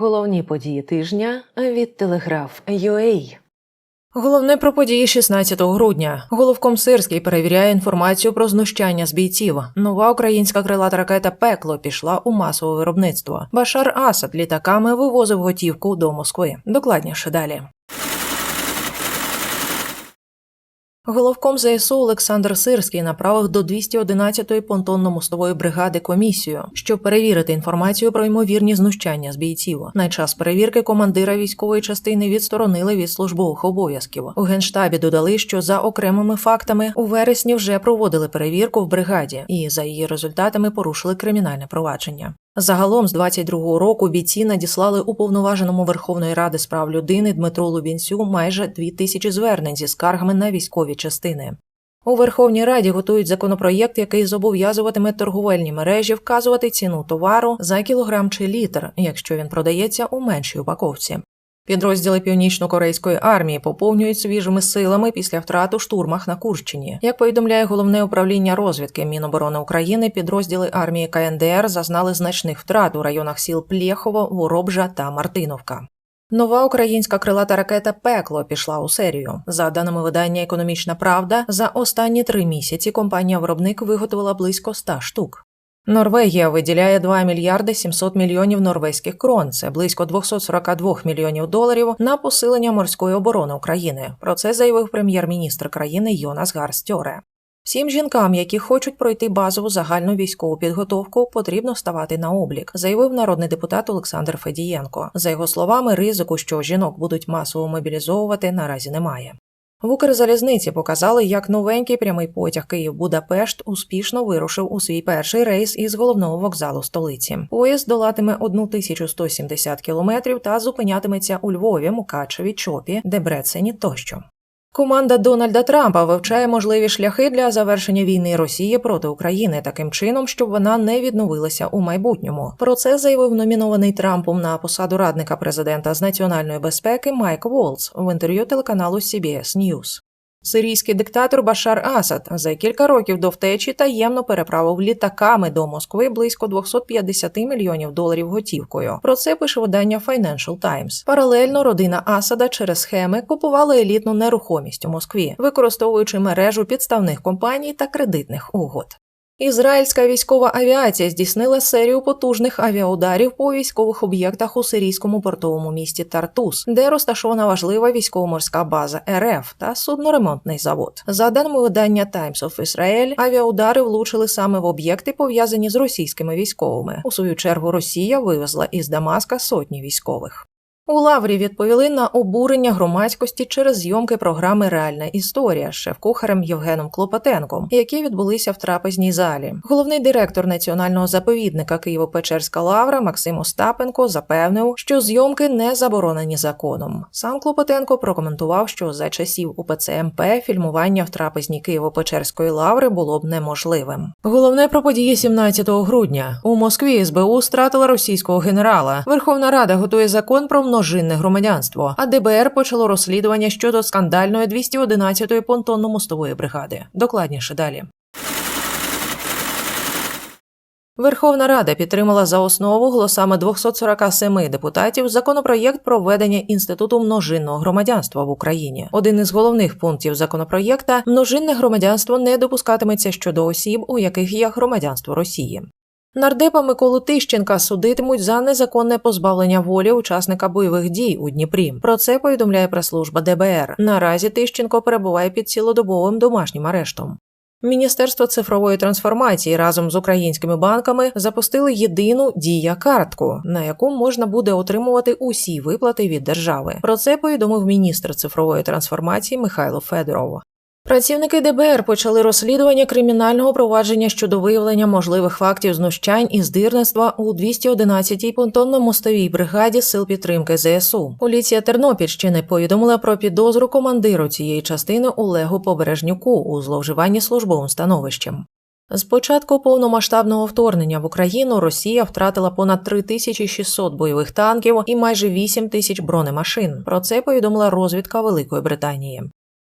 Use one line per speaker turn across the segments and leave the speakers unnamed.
Головні події тижня від Телеграф UA.
Головне про події 16 грудня. Головком Сирський перевіряє інформацію про знущання з бійців. Нова українська крилата ракета Пекло пішла у масове виробництво. Башар Асад літаками вивозив готівку до Москви. Докладніше далі. Головком ЗСУ Олександр Сирський направив до 211-ї понтонно-мостової бригади комісію, щоб перевірити інформацію про ймовірні знущання з бійців. На час перевірки командира військової частини відсторонили від службових обов'язків. У генштабі додали, що за окремими фактами у вересні вже проводили перевірку в бригаді, і за її результатами порушили кримінальне провадження. Загалом з 22-го року бійці надіслали уповноваженому Верховної Ради з прав людини Дмитру Лубінцю майже дві тисячі звернень зі скаргами на військові частини. У Верховній Раді готують законопроєкт, який зобов'язуватиме торговельні мережі вказувати ціну товару за кілограм чи літр, якщо він продається у меншій упаковці. Підрозділи північно-корейської армії поповнюють свіжими силами після втрат у штурмах на Курщині. Як повідомляє головне управління розвідки Міноборони України, підрозділи армії КНДР зазнали значних втрат у районах сіл Плєхово, Воробжа та Мартиновка. Нова українська крилата ракета Пекло пішла у серію. За даними видання Економічна Правда, за останні три місяці компанія-виробник виготовила близько 100 штук. Норвегія виділяє 2 мільярди 700 мільйонів норвезьких крон. Це близько 242 мільйонів доларів на посилення морської оборони України. Про це заявив прем'єр-міністр країни Йонас Гарстьоре. Всім жінкам, які хочуть пройти базову загальну військову підготовку, потрібно ставати на облік, заявив народний депутат Олександр Федієнко. За його словами, ризику, що жінок будуть масово мобілізовувати, наразі немає. В Укрзалізниці показали, як новенький прямий потяг Київ-Будапешт успішно вирушив у свій перший рейс із головного вокзалу столиці. Поїзд долатиме 1170 кілометрів та зупинятиметься у Львові, Мукачеві, Чопі, Дебрецені тощо. Команда Дональда Трампа вивчає можливі шляхи для завершення війни Росії проти України таким чином, щоб вона не відновилася у майбутньому. Про це заявив номінований Трампом на посаду радника президента з національної безпеки Майк Волц в інтерв'ю телеканалу CBS News. Сирійський диктатор Башар Асад за кілька років до втечі таємно переправив літаками до Москви близько 250 мільйонів доларів готівкою. Про це пише видання Financial Times. Паралельно родина Асада через схеми купувала елітну нерухомість у Москві, використовуючи мережу підставних компаній та кредитних угод. Ізраїльська військова авіація здійснила серію потужних авіаударів по військових об'єктах у сирійському портовому місті Тартус, де розташована важлива військово-морська база РФ та судноремонтний завод. За даними видання Times of Israel, авіаудари влучили саме в об'єкти, пов'язані з російськими військовими. У свою чергу Росія вивезла із Дамаска сотні військових. У Лаврі відповіли на обурення громадськості через зйомки програми Реальна історія з шеф-кухарем Євгеном Клопотенком, які відбулися в трапезній залі. Головний директор національного заповідника Києво-Печерська Лавра Максим Остапенко запевнив, що зйомки не заборонені законом. Сам Клопотенко прокоментував, що за часів УПЦ МП фільмування в трапезній Києво-Печерської лаври було б неможливим. Головне про події 17 грудня у Москві СБУ стратила російського генерала. Верховна Рада готує закон про множинне громадянство, а ДБР почало розслідування щодо скандальної 211-ї понтонно-мостової бригади. Докладніше далі. Верховна Рада підтримала за основу голосами 247 депутатів законопроєкт про введення інституту множинного громадянства в Україні. Один із головних пунктів законопроєкта множинне громадянство не допускатиметься щодо осіб, у яких є громадянство Росії. Нардепа Миколу Тищенка судитимуть за незаконне позбавлення волі учасника бойових дій у Дніпрі. Про це повідомляє прес-служба ДБР. Наразі Тищенко перебуває під цілодобовим домашнім арештом. Міністерство цифрової трансформації разом з українськими банками запустили єдину дія картку, на яку можна буде отримувати усі виплати від держави. Про це повідомив міністр цифрової трансформації Михайло Федоров. Працівники ДБР почали розслідування кримінального провадження щодо виявлення можливих фактів знущань і здирництва у 211-й понтонно-мостовій бригаді сил підтримки ЗСУ. Поліція Тернопільщини повідомила про підозру командиру цієї частини Олегу Побережнюку у зловживанні службовим становищем. З початку повномасштабного вторгнення в Україну Росія втратила понад 3600 бойових танків і майже 8 тисяч бронемашин. Про це повідомила розвідка Великої Британії.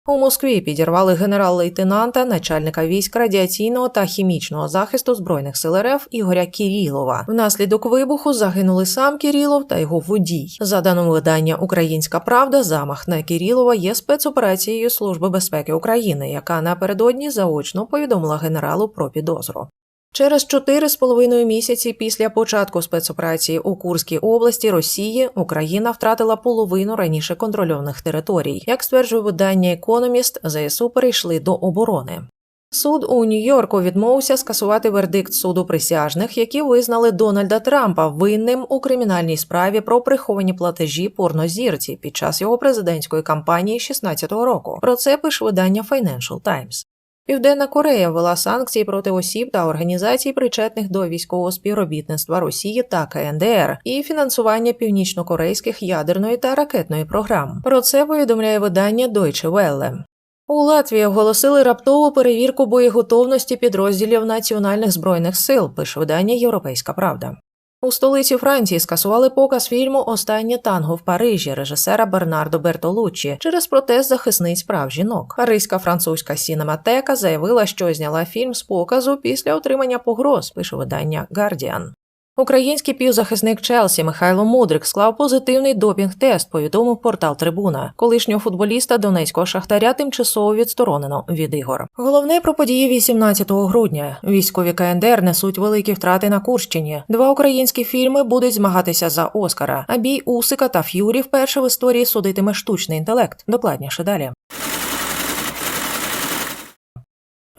У Москві підірвали генерал-лейтенанта, начальника військ радіаційного та хімічного захисту збройних сил РФ Ігоря Кірілова. Внаслідок вибуху загинули сам Кірілов та його водій. За даним видання Українська Правда, замах на Кірілова є спецоперацією Служби безпеки України, яка напередодні заочно повідомила генералу про підозру. Через чотири з половиною місяці після початку спецоперації у Курській області Росії Україна втратила половину раніше контрольованих територій. Як стверджує видання Економіст, ЗСУ перейшли до оборони. Суд у Нью-Йорку відмовився скасувати вердикт суду присяжних, які визнали Дональда Трампа винним у кримінальній справі про приховані платежі порнозірці під час його президентської кампанії 16 року. Про це пише видання Financial Times. Південна Корея ввела санкції проти осіб та організацій, причетних до військового співробітництва Росії та КНДР і фінансування північнокорейських ядерної та ракетної програм. Про це повідомляє видання Deutsche Welle. У Латвії оголосили раптову перевірку боєготовності підрозділів національних збройних сил, пише видання Європейська Правда. У столиці Франції скасували показ фільму Останнє танго в Парижі режисера Бернардо Бертолуччі через протест захисниць прав жінок. Паризька французька сінематека заявила, що зняла фільм з показу після отримання погроз, пише видання Guardian. Український півзахисник Челсі Михайло Мудрик склав позитивний допінг-тест, повідомив портал Трибуна. Колишнього футболіста донецького шахтаря тимчасово відсторонено від ігор. Головне про події 18 грудня. Військові КНДР несуть великі втрати на Курщині. Два українські фільми будуть змагатися за Оскара. А бій Усика та Ф'юрі вперше в історії судитиме штучний інтелект. Докладніше далі.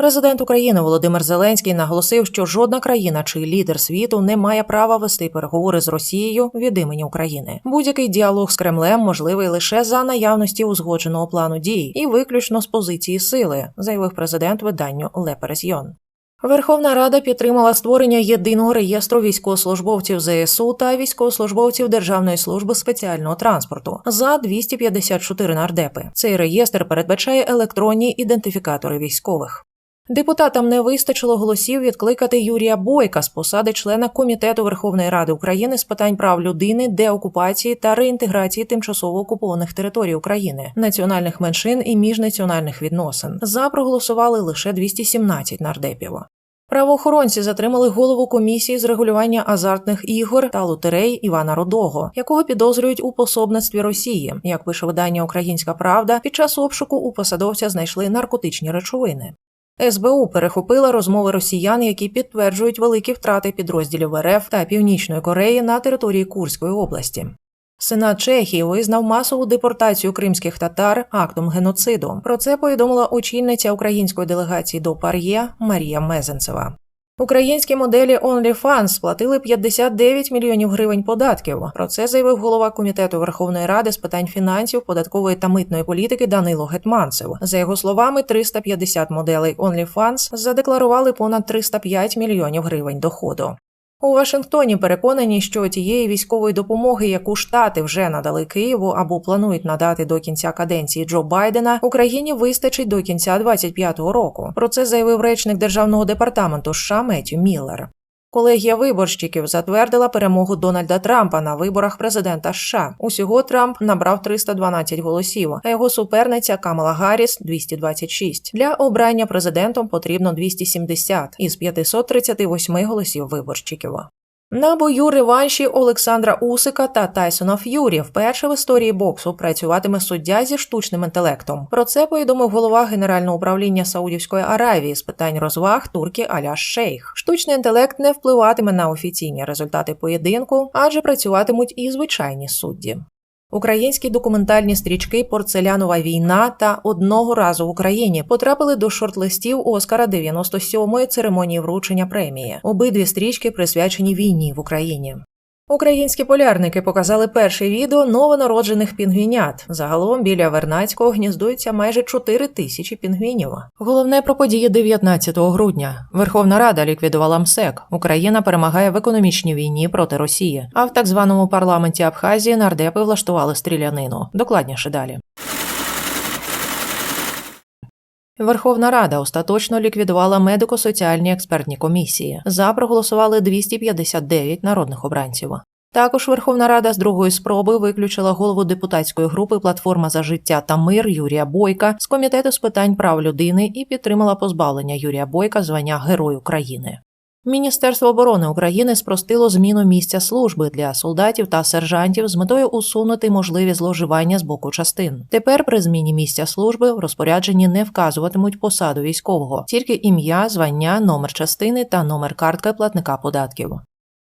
Президент України Володимир Зеленський наголосив, що жодна країна чи лідер світу не має права вести переговори з Росією від імені України. Будь-який діалог з Кремлем можливий лише за наявності узгодженого плану дій і виключно з позиції сили, заявив президент виданню Parisien. Верховна Рада підтримала створення єдиного реєстру військовослужбовців ЗСУ та військовослужбовців Державної служби спеціального транспорту за 254 нардепи. Цей реєстр передбачає електронні ідентифікатори військових. Депутатам не вистачило голосів відкликати Юрія Бойка з посади члена комітету Верховної Ради України з питань прав людини, деокупації та реінтеграції тимчасово окупованих територій України, національних меншин і міжнаціональних відносин. За проголосували лише 217 нардепів. Правоохоронці затримали голову комісії з регулювання азартних ігор та лотерей Івана Рудого, якого підозрюють у пособництві Росії. Як пише видання Українська Правда, під час обшуку у посадовця знайшли наркотичні речовини. СБУ перехопила розмови росіян, які підтверджують великі втрати підрозділів РФ та Північної Кореї на території Курської області. Сенат Чехії визнав масову депортацію кримських татар актом геноциду. Про це повідомила очільниця української делегації до Пар'є Марія Мезенцева. Українські моделі OnlyFans сплатили 59 мільйонів гривень податків. Про це заявив голова комітету Верховної Ради з питань фінансів, податкової та митної політики Данило Гетманцев. За його словами, 350 моделей OnlyFans задекларували понад 305 мільйонів гривень доходу. У Вашингтоні переконані, що тієї військової допомоги, яку штати вже надали Києву або планують надати до кінця каденції Джо Байдена, Україні вистачить до кінця 25-го року. Про це заявив речник державного департаменту США Меттю Міллер. Колегія виборщиків затвердила перемогу Дональда Трампа на виборах президента США. Усього Трамп набрав 312 голосів, а його суперниця Камала Гарріс – 226. Для обрання президентом потрібно 270 із 538 голосів виборщиків. На бою реванші Олександра Усика та Тайсона Ф'юрі вперше в історії боксу працюватиме суддя зі штучним інтелектом. Про це повідомив голова Генерального управління Саудівської Аравії з питань розваг турки Аляш Шейх. Штучний інтелект не впливатиме на офіційні результати поєдинку, адже працюватимуть і звичайні судді. Українські документальні стрічки Порцелянова війна та одного разу в Україні потрапили до шорт-листів Оскара 97-ї церемонії вручення премії. Обидві стрічки присвячені війні в Україні. Українські полярники показали перше відео новонароджених пінгвінят. Загалом біля Вернацького гніздується майже 4 тисячі пінгвінів. Головне про події 19 грудня. Верховна Рада ліквідувала МСЕК. Україна перемагає в економічній війні проти Росії. А в так званому парламенті Абхазії нардепи влаштували стрілянину. Докладніше далі. Верховна Рада остаточно ліквідувала медико-соціальні експертні комісії. За проголосували 259 народних обранців. Також Верховна Рада з другої спроби виключила голову депутатської групи Платформа за життя та мир Юрія Бойка з комітету з питань прав людини і підтримала позбавлення Юрія Бойка звання Герой України. Міністерство оборони України спростило зміну місця служби для солдатів та сержантів з метою усунути можливі зловживання з боку частин. Тепер при зміні місця служби в розпорядженні не вказуватимуть посаду військового, тільки ім'я, звання, номер частини та номер картки платника податків.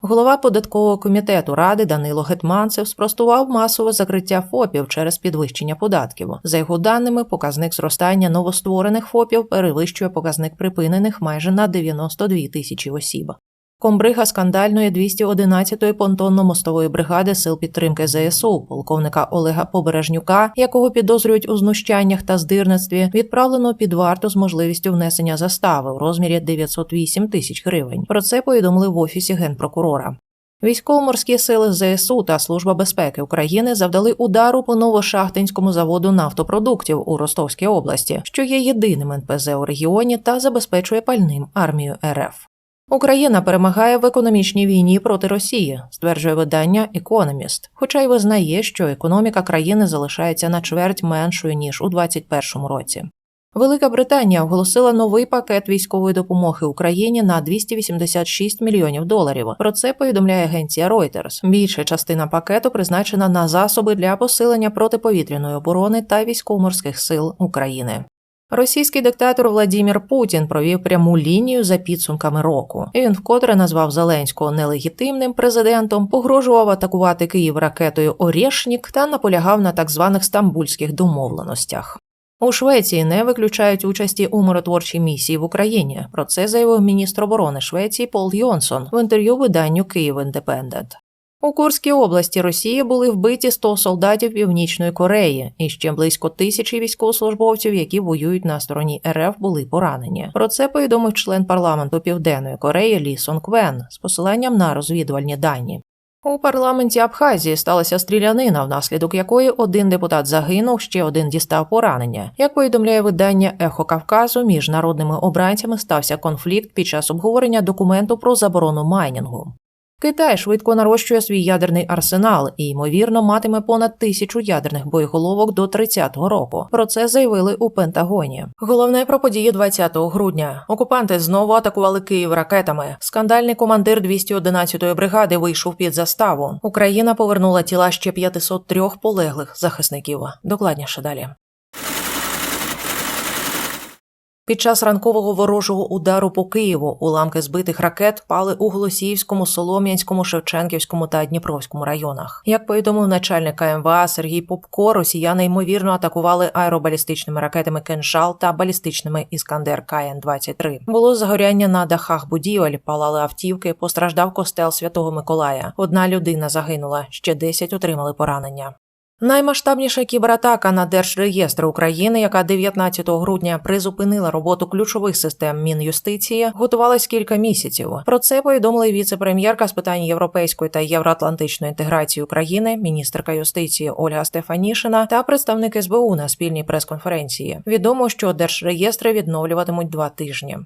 Голова податкового комітету ради Данило Гетманцев спростував масове закриття ФОПів через підвищення податків. За його даними, показник зростання новостворених ФОПів перевищує показник припинених майже на 92 тисячі осіб. Комбрига скандальної 211-ї понтонно-мостової бригади сил підтримки ЗСУ, полковника Олега Побережнюка, якого підозрюють у знущаннях та здирництві, відправлено під варту з можливістю внесення застави у розмірі 908 тисяч гривень. Про це повідомили в офісі генпрокурора. Військово-морські сили ЗСУ та Служба безпеки України завдали удару по Новошахтинському заводу нафтопродуктів у Ростовській області, що є єдиним НПЗ у регіоні та забезпечує пальним армію РФ. Україна перемагає в економічній війні проти Росії, стверджує видання Economist, хоча й визнає, що економіка країни залишається на чверть меншою ніж у 2021 році. Велика Британія оголосила новий пакет військової допомоги Україні на 286 мільйонів доларів. Про це повідомляє агенція Reuters. Більша частина пакету призначена на засоби для посилення протиповітряної оборони та військово-морських сил України. Російський диктатор Владімір Путін провів пряму лінію за підсумками року. Він вкотре назвав Зеленського нелегітимним президентом, погрожував атакувати Київ ракетою Орєшнік та наполягав на так званих стамбульських домовленостях. У Швеції не виключають участі у миротворчій місії в Україні. Про це заявив міністр оборони Швеції Пол Йонсон в інтерв'ю виданню Київ Індепендент. У Курській області Росії були вбиті 100 солдатів Північної Кореї, і ще близько тисячі військовослужбовців, які воюють на стороні РФ, були поранені. Про це повідомив член парламенту Південної Кореї Лі Сон Квен з посиланням на розвідувальні дані. У парламенті Абхазії сталася стрілянина, внаслідок якої один депутат загинув, ще один дістав поранення. Як повідомляє видання Ехо Кавказу, між народними обранцями стався конфлікт під час обговорення документу про заборону майнінгу. Китай швидко нарощує свій ядерний арсенал і, ймовірно, матиме понад тисячу ядерних боєголовок до 30-го року. Про це заявили у Пентагоні. Головне про події 20 грудня. Окупанти знову атакували Київ ракетами. Скандальний командир 211-ї бригади вийшов під заставу. Україна повернула тіла ще 503 полеглих захисників. Докладніше далі. Під час ранкового ворожого удару по Києву уламки збитих ракет пали у Голосіївському, Солом'янському, Шевченківському та Дніпровському районах. Як повідомив начальник КМВА Сергій Попко, росіяни ймовірно атакували аеробалістичними ракетами «Кинжал» та балістичними Іскандер КН-23. Було загоряння на дахах будівель, палали автівки, постраждав костел Святого Миколая. Одна людина загинула, ще 10 отримали поранення. Наймасштабніша кібератака на Держреєстр України, яка 19 грудня призупинила роботу ключових систем Мінюстиції, готувалась кілька місяців. Про це повідомила віце-прем'єрка з питань європейської та євроатлантичної інтеграції України, міністерка юстиції Ольга Стефанішина та представник СБУ на спільній прес-конференції. Відомо, що держреєстри відновлюватимуть два тижні.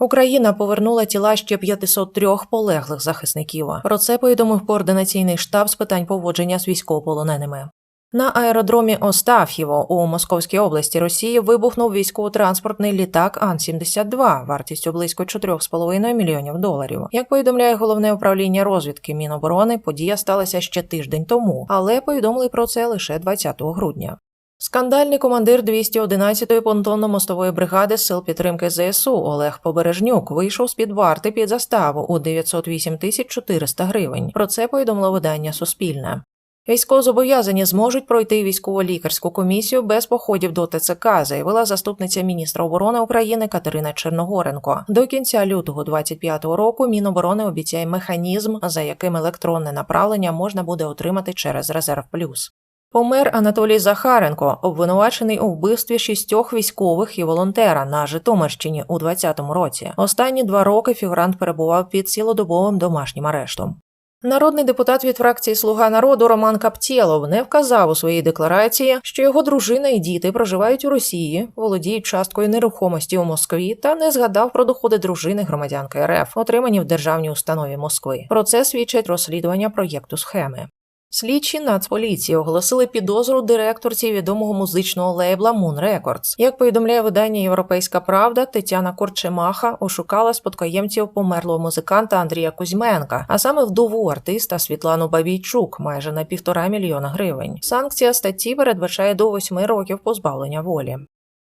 Україна повернула тіла ще 503 полеглих захисників. Про це повідомив координаційний штаб з питань поводження з військовополоненими. На аеродромі Остаф'єво у Московській області Росії вибухнув військово-транспортний літак Ан-72 вартістю близько 4,5 мільйонів доларів. Як повідомляє головне управління розвідки Міноборони, подія сталася ще тиждень тому, але повідомили про це лише 20 грудня. Скандальний командир 211-ї понтонно-мостової бригади сил підтримки ЗСУ Олег Побережнюк вийшов з під варти під заставу у 908 тисяч 400 гривень. Про це повідомило видання Суспільне. Військовозобов'язані зможуть пройти військово-лікарську комісію без походів до ТЦК, заявила заступниця міністра оборони України Катерина Черногоренко. До кінця лютого 25-го року Міноборони обіцяє механізм, за яким електронне направлення можна буде отримати через резерв плюс. Помер Анатолій Захаренко, обвинувачений у вбивстві шістьох військових і волонтера на Житомирщині у 2020 році. Останні два роки фігурант перебував під цілодобовим домашнім арештом. Народний депутат від фракції Слуга народу Роман Каптєлов не вказав у своїй декларації, що його дружина і діти проживають у Росії, володіють часткою нерухомості у Москві та не згадав про доходи дружини громадянки РФ, отримані в державній установі Москви. Про це свідчать розслідування проєкту схеми. Слідчі Нацполіції оголосили підозру директорці відомого музичного лейбла Moon Records. Як повідомляє видання Європейська Правда, Тетяна Корчемаха ошукала спадкоємців померлого музиканта Андрія Кузьменка, а саме вдову артиста Світлану Бабійчук, майже на півтора мільйона гривень. Санкція статті передбачає до восьми років позбавлення волі.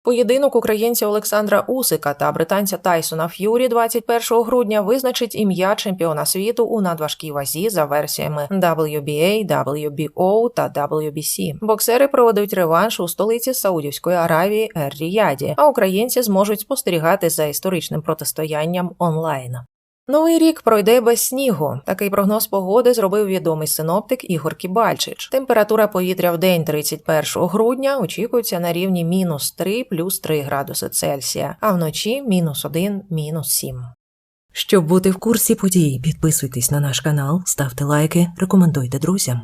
Поєдинок українця Олександра Усика та британця Тайсона Ф'юрі 21 грудня визначить ім'я чемпіона світу у надважкій вазі за версіями WBA, WBO та WBC. Боксери проведуть реванш у столиці Саудівської Аравії Ер-Ріяді, а українці зможуть спостерігати за історичним протистоянням онлайн. Новий рік пройде без снігу. Такий прогноз погоди зробив відомий синоптик Ігор Кібальчич. Температура повітря в день 31 грудня очікується на рівні мінус 3 плюс 3 градуси Цельсія, а вночі мінус 1, мінус 7.
Щоб бути в курсі подій, підписуйтесь на наш канал, ставте лайки, рекомендуйте друзям.